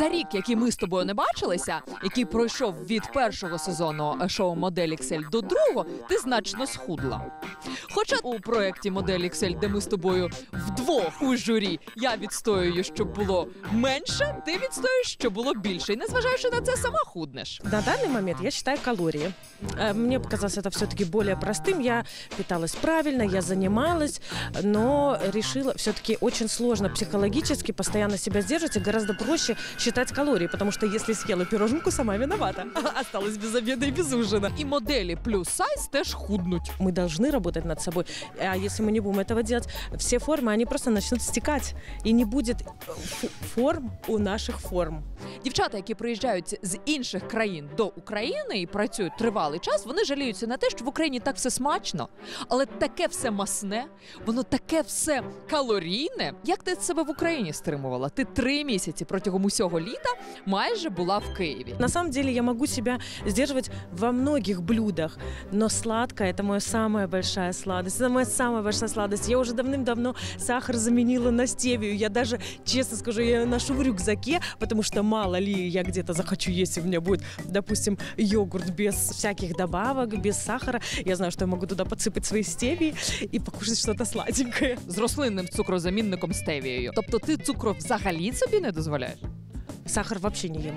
За рік, який ми з тобою не бачилися, який пройшов від першого сезону шоу Модель Excel до другого, ти значно схудла. Хоча у проєкті Модель Excel, де ми з тобою вдвох у журі, я відстоюю, щоб було менше, ти відстоюєш, щоб було більше. І незважаючи на це, сама худнеш. На даний момент я вважаю калории. Э, Мне показалось это все-таки более простым. Я питалась правильно, я занималась, но решила все-таки очень сложно психологически постоянно себя сдерживать и гораздо проще считать калории, потому что если съела пироженку, сама виновата. Осталась без обеда и без ужина. І моделі плюс сайз теж худнуть. Мы должны работать над собой. А если мы не будем этого делать, все формы, они просто начнут стекать. И не будет ф- форм у наших форм. Дівчата, які приїжджають з інших країн до України і працюють тривалий час, вони жаліються на те, що в Україні так все смачно, але таке все масне, воно таке все калорійне. Як ти себе в Україні стримувала? Ти три місяці протягом усього літа майже була в Києві. На самом деле я могу себя сдерживать во многих блюдах, но сладкое это моя самая большая сладость. Это моя самая большая сладость. Я уже давным-давно сахар заменила на стевию. Я даже, честно скажу, я ее ношу в рюкзаке, потому что мало ли я где-то захочу есть, и у меня будет, допустим, йогурт без всяких добавок, без сахара. Я знаю, что я могу туда подсыпать свои стевии и покушать что-то сладенькое. З рослинним цукрозамінником стевією. Тобто ти цукру взагалі собі не дозволяєш? Сахар вообще не ем.